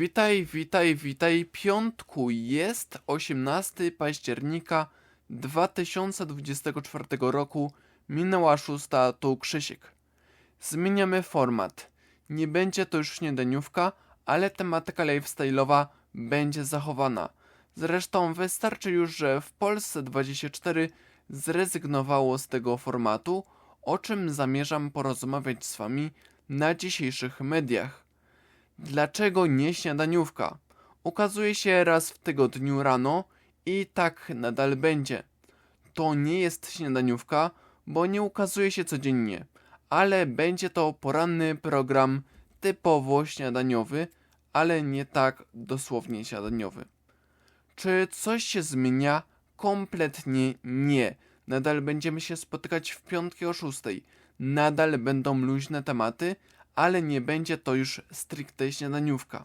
Witaj, witaj, witaj. Piątku jest 18 października 2024 roku. Minęła szósta, tu Krzysiek. Zmieniamy format. Nie będzie to już śniadaniówka, ale tematyka lifestyle'owa będzie zachowana. Zresztą wystarczy już, że w Polsce 24 zrezygnowało z tego formatu, o czym zamierzam porozmawiać z wami na dzisiejszych mediach. Dlaczego nie śniadaniówka? Ukazuje się raz w tygodniu rano i tak nadal będzie. To nie jest śniadaniówka, bo nie ukazuje się codziennie, ale będzie to poranny program typowo śniadaniowy, ale nie tak dosłownie śniadaniowy. Czy coś się zmienia? Kompletnie nie. Nadal będziemy się spotykać w piątki o szóstej. Nadal będą luźne tematy, ale nie będzie to już stricte śniadaniówka.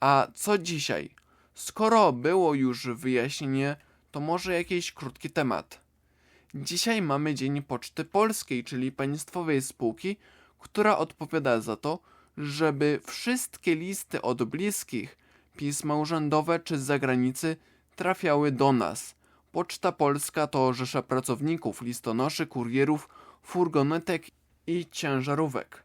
A co dzisiaj? Skoro było już wyjaśnienie, to może jakiś krótki temat. Dzisiaj mamy Dzień Poczty Polskiej, czyli państwowej spółki, która odpowiada za to, żeby wszystkie listy od bliskich, pisma urzędowe czy z zagranicy trafiały do nas. Poczta Polska to rzesza pracowników, listonoszy, kurierów, furgonetek i ciężarówek.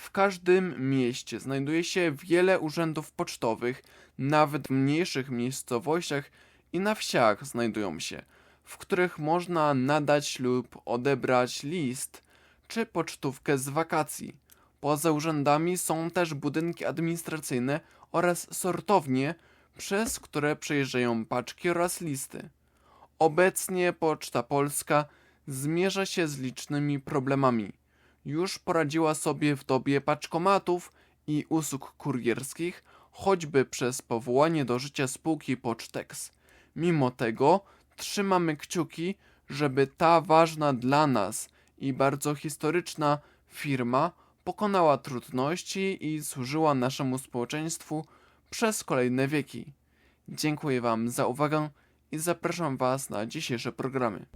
W każdym mieście znajduje się wiele urzędów pocztowych, nawet w mniejszych miejscowościach i na wsiach znajdują się, w których można nadać lub odebrać list czy pocztówkę z wakacji. Poza urzędami są też budynki administracyjne oraz sortownie, przez które przejeżdżają paczki oraz listy. Obecnie Poczta Polska zmierza się z licznymi problemami. Już poradziła sobie w dobie paczkomatów i usług kurierskich, choćby przez powołanie do życia spółki Pocztex. Mimo tego trzymamy kciuki, żeby ta ważna dla nas i bardzo historyczna firma pokonała trudności i służyła naszemu społeczeństwu przez kolejne wieki. Dziękuję Wam za uwagę i zapraszam Was na dzisiejsze programy.